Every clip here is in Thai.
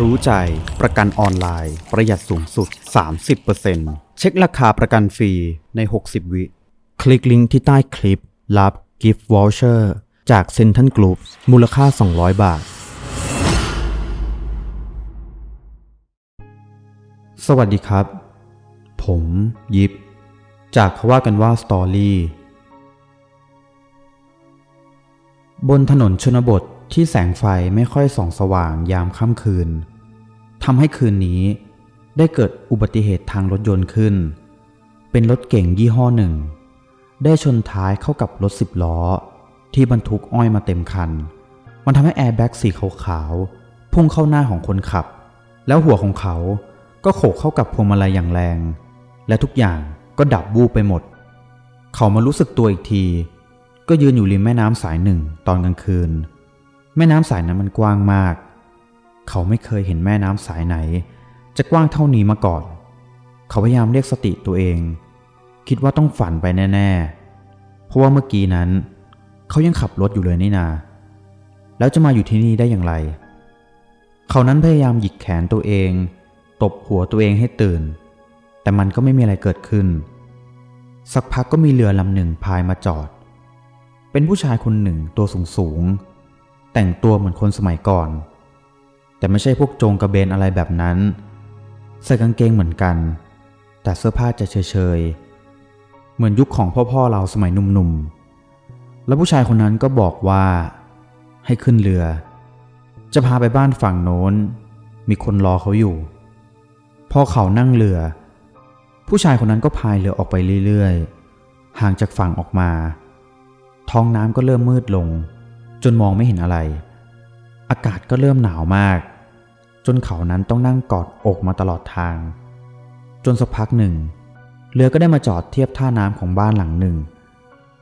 รู้ใจ ประกันออนไลน์ ประหยัดสูงสุด 30%เช็คราคาประกันฟรีใน 60 วิ คลิกลิงก์ที่ใต้คลิป รับกิฟต์วอลเชอร์จากเซนทันกรุ๊ปมูลค่า 200 บาท สวัสดีครับ ผมยิปจากเขาว่ากันว่าสตอรี่บนถนนชนบท ที่แสงไฟไม่ค่อยส่องสว่างยามค่ำคืนทำให้คืนนี้ได้เกิดอุบัติเหตุทางรถยนต์ขึ้น เป็นรถเก่งยี่ห้อหนึ่ง ได้ชนท้ายเข้ากับรถสิบล้อ ที่บรรทุกอ้อยมาเต็มคัน มันทำให้แอร์แบ็กสีขาวๆพุ่งเข้าหน้าของคนขับ แล้วหัวของเขาก็โขกเข้ากับพวงมาลัยอย่างแรง และทุกอย่างก็ดับวูบไปหมด เขามารู้สึกตัวอีกที ก็ยืนอยู่ริมแม่น้ำสายหนึ่งตอนกลางคืน แม่น้ำสายนั้นมันกว้างมาก เขาไม่เคยเห็นแม่น้ำสายไหน จะกว้างเท่านี้มาก่อน เขาพยายามเรียกสติตัวเอง คิดว่าต้องฝันไปแน่ๆ เพราะว่าเมื่อกี้นั้น เขายังขับรถอยู่เลยนี่นา แล้วจะมาอยู่ที่นี่ได้อย่างไร เขานั้นพยายามหยิกแขนตัวเอง ตบหัวตัวเองให้ตื่น แต่มันก็ไม่มีอะไรเกิดขึ้น สักพักก็มีเรือลำหนึ่งพายมาจอด เป็นผู้ชายคนหนึ่งตัวสูงสูง แต่งตัวเหมือนคนสมัยก่อน แต่ไม่ใช่พวกโจงกระเบนอะไรแบบนั้น ใส่กางเกงเหมือนกัน แต่เสื้อผ้าจะเฉยๆ เหมือนยุคของพ่อๆเราสมัยหนุ่มๆ แล้วผู้ชายคนนั้นก็บอกว่า ให้ขึ้นเรือ จะพาไปบ้านฝั่งโน้น มีคนรอเขาอยู่ พอเขานั่งเรือ ผู้ชายคนนั้นก็พายเรือออกไปเรื่อยๆ ห่างจากฝั่งออกมา ท้องน้ำก็เริ่มมืดลง จนมองไม่เห็นอะไร อากาศก็เริ่มหนาวมาก จนเขานั้นต้องนั่งกอดอกมาตลอดทาง จนสักพักหนึ่ง เรือก็ได้มาจอดเทียบท่าน้ำของบ้านหลังหนึ่ง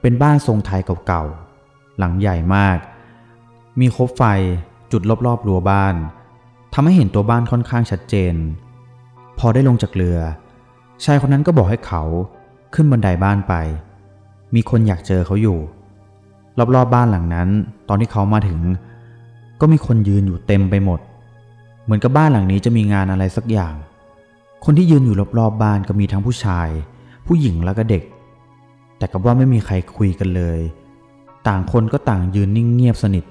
เป็นบ้านทรงไทยเก่าๆ หลังใหญ่มาก มีคบไฟจุดรอบๆรั้วบ้านทำให้เห็นตัวบ้านค่อนข้างชัดเจน พอได้ลงจากเรือ ชายคนนั้นก็บอกให้เขาขึ้นบันไดบ้านไป มีคนอยากเจอเขาอยู่ รอบๆบบ้านหลังนั้น ตอนที่เขามาถึง ก็มีคนยืนอยู่เต็มไปหมด เหมือนกับบ้านหลังนี้จะมีงานอะไรสักอย่าง คนที่ยืนอยู่รอบๆบบ้านก็มีทั้งผู้ชาย ผู้หญิงแล้วก็เด็ก แต่กับว่าไม่มีใครคุยกันเลย ต่างคนก็ต่างยืนนิ่งเงียบสนิท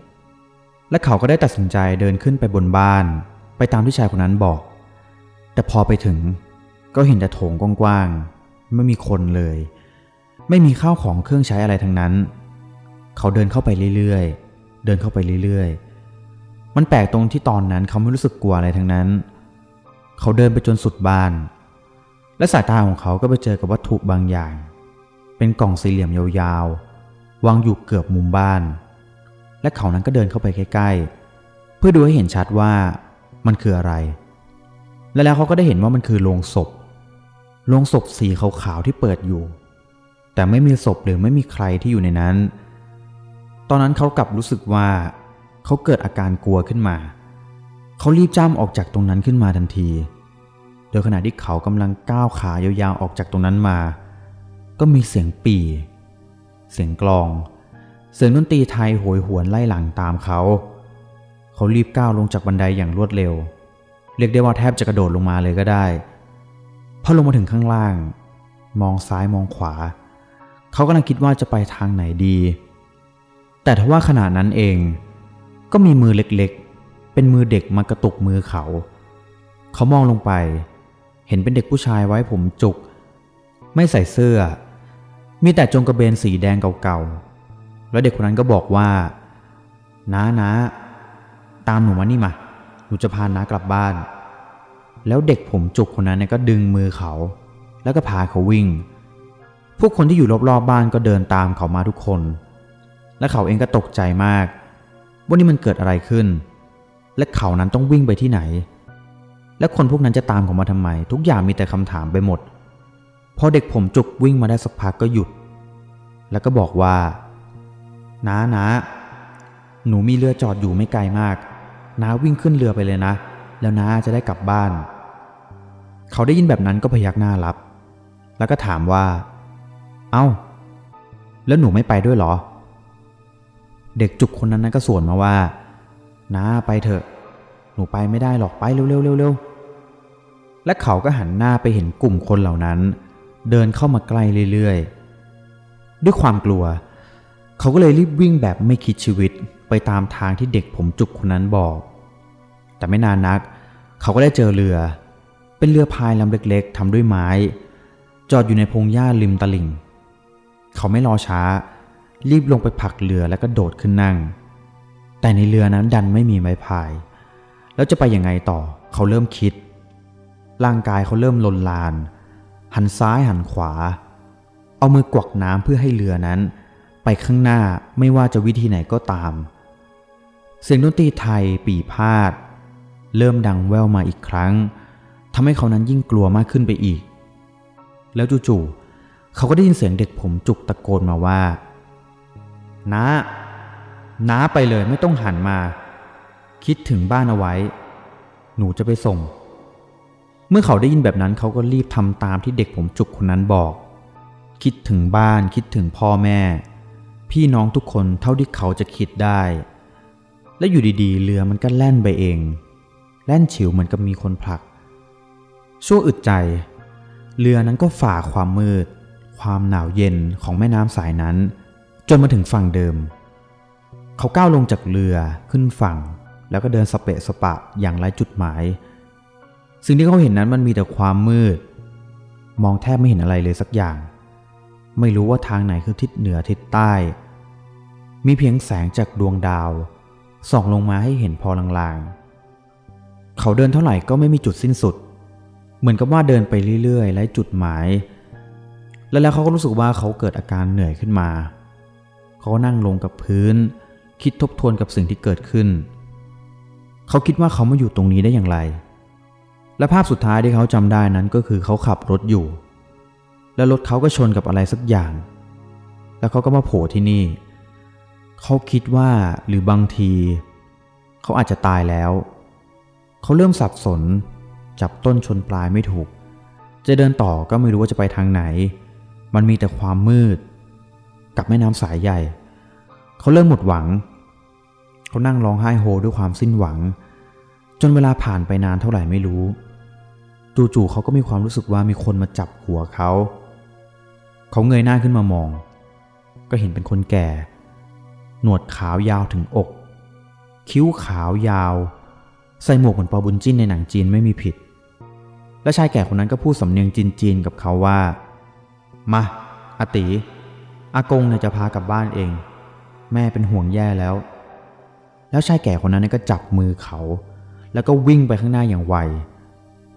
และเขาก็ได้ตัดสินใจเดินขึ้นไปบนบ้าน ไปตามที่ชายคนนั้นบอก แต่พอไปถึงก็เห็นแต่โถงกว้างๆไม่มีคนเลย ไม่มีข้าวของเครื่องใช้อะไรทั้งนั้น เขาเดินเข้าไปเรื่อยๆ เดินเข้าไปเรื่อยๆ มันแปลกตรงที่ตอนนั้นเขาไม่รู้สึกกลัวอะไรทั้งนั้น เขาเดินไปจนสุดบ้าน และสายตาของเขาก็ไปเจอกับวัตถุบางอย่าง เป็นกล่องสี่เหลี่ยมยาวๆ วางอยู่เกือบมุมบ้าน และเขานั้นก็เดินเข้าไปใกล้ๆ เพื่อดูให้เห็นชัดว่ามันคืออะไร และแล้วเขาก็ได้เห็นว่ามันคือโลงศพ โลงศพสีขาวๆที่เปิดอยู่ แต่ไม่มีศพหรือไม่มีใครที่อยู่ในนั้น ตอนนั้นเขากลับรู้สึกว่า เขาเกิดอาการกลัวขึ้นมา เขารีบจ้ำออกจากตรงนั้นขึ้นมาทันที โดยขณะที่เขากำลังก้าวขายาวๆออกจากตรงนั้นมา ก็มีเสียงปี่ เสียงกลอง เสียงดนตรีไทยโหยหวนไล่หลังตามเขา เขารีบก้าวลงจากบันไดอย่างรวดเร็ว เรียกได้ว่าแทบจะกระโดดลงมาเลยก็ได้พอลงมาถึงข้างล่าง มองซ้ายมองขวา เขากำลังคิดว่าจะไปทางไหนดี แต่ทว่าขณะนั้นเอง ก็มีมือเล็กๆ เป็นมือเด็กมากระตุกมือเขา เขามองลงไป เห็นเป็นเด็กผู้ชายไว้ผมจุก ไม่ใส่เสื้อ มีแต่จงกระเบนสีแดงเก่าๆ แล้วเด็กคนนั้นก็บอกว่าน้านะตามหนูมานี่มา หนูจะพาน้ากลับบ้าน แล้วเด็กผมจุกคนนั้นก็ดึงมือเขา แล้วก็พาเขาวิ่ง พวกคนที่อยู่รอบๆบบ้านก็เดินตามเขามาทุกคน และเขาเองก็ตกใจมาก ว่านี่มันเกิดอะไรขึ้น และเขานั้นต้องวิ่งไปที่ไหน และคนพวกนั้นจะตามเขามาทำไม ทุกอย่างมีแต่คำถามไปหมด พอเด็กผมจุกวิ่งมาได้สักพักก็หยุด แล้วก็บอกว่าน้านะหนูมีเรือจอดอยู่ไม่ไกลมากน้าวิ่งขึ้นเรือไปเลยนะ แล้วน้าจะได้กลับบ้าน เขาได้ยินแบบนั้นก็พยักหน้ารับ แล้วก็ถามว่า เอา้า แล้วหนูไม่ไปด้วยเหรอ เด็กจุกคนนั้นก็สวนมาว่าน้าไปเถอะ หนูไปไม่ได้หรอกไปเร็วๆเร็วๆและเขาก็หันหน้าไปเห็นกลุ่มคนเหล่านั้น เดินเข้ามาใกล้เรื่อยๆ ด้วยความกลัว เขาก็เลยรีบวิ่งแบบไม่คิดชีวิตไปตามทางที่เด็กผมจุกคนนั้นบอก แต่ไม่นานนัก เขาก็ได้เจอเรือ เป็นเรือพายลำเล็กๆทำด้วยไม้ จอดอยู่ในพงหญ้าริมตลิ่ง เขาไม่รอช้า รีบลงไปผลักเรือแล้วก็โดดขึ้นนั่ง แต่ในเรือนั้นดันไม่มีไม้พาย แล้วจะไปยังไงต่อ เขาเริ่มคิด ร่างกายเขาเริ่มลนลาน หันซ้ายหันขวา เอามือกวักน้ำเพื่อให้เรือนั้น ไปข้างหน้าไม่ว่าจะวิธีไหนก็ตาม เสียงดนตรีไทยปีพาด เริ่มดังแว่วมาอีกครั้งทำให้เขานั้นยิ่งกลัวมากขึ้นไปอีก แล้วจู่ๆเขาก็ได้ยินเสียงเด็กผมจุกตะโกนมาว่า น้า น้าไปเลยไม่ต้องหันมา คิดถึงบ้านเอาไว้ หนูจะไปส่ง เมื่อเขาได้ยินแบบนั้นเขาก็รีบทำตามที่เด็กผมจุกคนนั้นบอก คิดถึงบ้านคิดถึงพ่อแม่ พี่น้องทุกคนเท่าที่เขาจะคิดได้ และอยู่ดีๆ เรือมันก็แล่นไปเอง แล่นฉิวเหมือนกับมีคนผลัก ชั่วอึดใจ เรือนั้นก็ฝ่าความมืด ความหนาวเย็นของแม่น้ำสายนั้น จนมาถึงฝั่งเดิม เขาก้าวลงจากเรือขึ้นฝั่ง แล้วก็เดินสเปะสปะอย่างไร้จุดหมาย สิ่งที่เขาเห็นนั้นมันมีแต่ความมืด มองแทบไม่เห็นอะไรเลยสักอย่าง ไม่รู้ว่าทางไหนคือทิศเหนือทิศใต้ มีเพียงแสงจากดวงดาว ส่องลงมาให้เห็นพอลางๆ เขาเดินเท่าไหร่ก็ไม่มีจุดสิ้นสุด เหมือนกับว่าเดินไปเรื่อยๆไร้จุดหมาย แล้วแล้วเขาก็รู้สึกว่าเขาเกิดอาการเหนื่อยขึ้นมาเขานั่งลงกับพื้น คิดทบทวนกับสิ่งที่เกิดขึ้น เขาคิดว่าเขามาอยู่ตรงนี้ได้อย่างไร และภาพสุดท้ายที่เขาจำได้นั้นก็คือเขาขับรถอยู่ แล้วรถเขาก็ชนกับอะไรสักอย่าง แล้วเขาก็มาโผล่ที่นี่ เขาคิดว่าหรือบางที เขาอาจจะตายแล้ว เขาเริ่มสับสน จับต้นชนปลายไม่ถูก จะเดินต่อก็ไม่รู้ว่าจะไปทางไหน มันมีแต่ความมืด กับแม่น้ำสายใหญ่ เขาเริ่มหมดหวัง เขานั่งร้องไห้โฮด้วยความสิ้นหวัง จนเวลาผ่านไปนานเท่าไหร่ไม่รู้ จู่ๆเขาก็มีความรู้สึกว่ามีคนมาจับหัวเขา เขาเงยหน้าขึ้นมามอง ก็เห็นเป็นคนแก่ หนวดขาวยาวถึงอก คิ้วขาวยาว ใส่หมวกเหมือนปอบุญจิ้นในหนังจีนไม่มีผิด และชายแก่คนนั้นก็พูดสำเนียงจีนๆกับเขาว่า มาอาติ อากงเนี่ยจะพากลับบ้านเอง แม่เป็นห่วงแย่แล้ว แล้วชายแก่คนนั้นก็จับมือเขา แล้วก็วิ่งไปข้างหน้าอย่างไว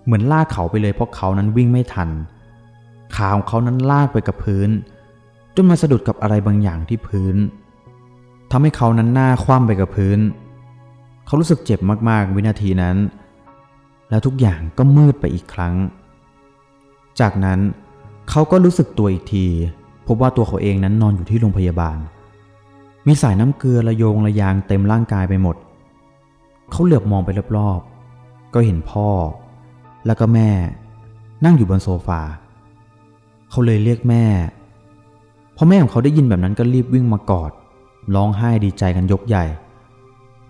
เหมือนลากเขาไปเลยเพราะเขานั้นวิ่งไม่ทัน ขาของเขานั้นลากไปกับพื้น จนมาสะดุดกับอะไรบางอย่างที่พื้นทำให้เขานั้นหน้าคว่ำไปกับพื้น เขารู้สึกเจ็บมากๆวินาทีนั้น แล้วทุกอย่างก็มืดไปอีกครั้ง จากนั้นเขาก็รู้สึกตัวอีกที พบว่าตัวเขาเองนั้นนอนอยู่ที่โรงพยาบาล มีสายน้ำเกลือระโยงระยางเต็มร่างกายไปหมด เขาเหลือบมองไปรอบๆ ก็เห็นพ่อ แล้วก็แม่ นั่งอยู่บนโซฟา เขาเลยเรียกแม่พอแม่ของเขาได้ยินแบบนั้นก็รีบวิ่งมากอด ร้องไห้ดีใจกันยกใหญ่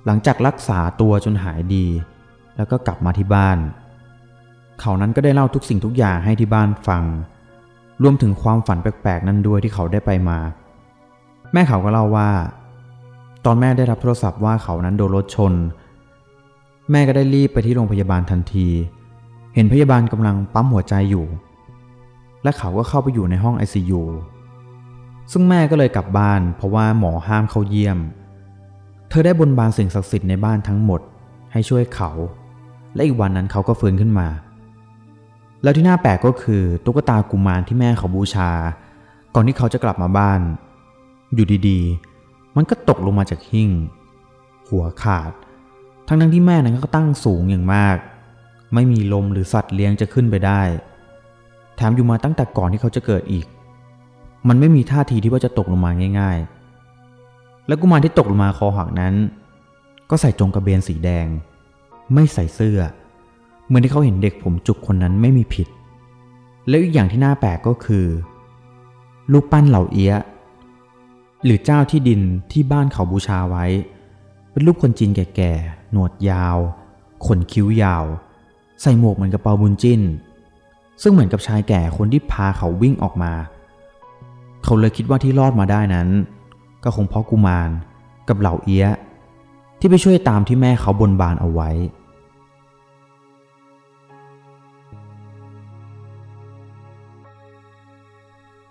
หลังจากรักษาตัวจนหายดี แล้วก็กลับมาที่บ้าน เขานั้นก็ได้เล่าทุกสิ่งทุกอย่างให้ที่บ้านฟัง รวมถึงความฝันแปลกๆ นั้นด้วยที่เขาได้ไปมา แม่เขาก็เล่าว่า ตอนแม่ได้รับโทรศัพท์ว่าเขานั้นโดนรถชน แม่ก็ได้รีบไปที่โรงพยาบาลทันที เห็นพยาบาลกำลังปั๊มหัวใจอยู่ และเขาก็เข้าไปอยู่ในห้อง ICU ซึ่งแม่ก็เลยกลับบ้าน เพราะว่าหมอห้ามเขาเยี่ยม เธอได้บนบานสิ่งศักดิ์สิทธิ์ในบ้านทั้งหมด ให้ช่วยเขา และอีกวันนั้นเขาก็ฟื้นขึ้นมา แล้วที่น่าแปลกก็คือตุ๊กตากุมารที่แม่เขาบูชา ก่อนที่เขาจะกลับมาบ้าน อยู่ดีๆ มันก็ตกลงมาจากหิ้ง หัวขาด ทั้งทั้งที่แม่นั้นก็ตั้งสูงอย่างมาก ไม่มีลมหรือสัตว์เลี้ยงจะขึ้นไปได้ แถมอยู่มาตั้งแต่ก่อนที่เขาจะเกิดอีก มันไม่มีท่าทีที่ว่าจะตกลงมาง่าย ๆ และกุมารที่ตกลงมาคอหักนั้น ก็ใส่จงกระเบนสีแดง ไม่ใส่เสื้อ เหมือนที่เขาเห็นเด็กผมจุกคนนั้นไม่มีผิด แล้วอีกอย่างที่น่าแปลกก็คือ รูปปั้นเหล่าเอี้ย หรือเจ้าที่ดินที่บ้านเขาบูชาไว้ เป็นรูปคนจีนแก่ๆ หนวดยาว ขนคิ้วยาว ใส่หมวกเหมือนกับเปาบุญจิ้น ซึ่งเหมือนกับชายแก่คนที่พาเขาวิ่งออกมา เขาเลยคิดว่าที่รอดมาได้นั้น ก็คงเพราะกุมารกับเหล่าเอี้ย ที่ไปช่วยตามที่แม่เขาบนบานเอาไว้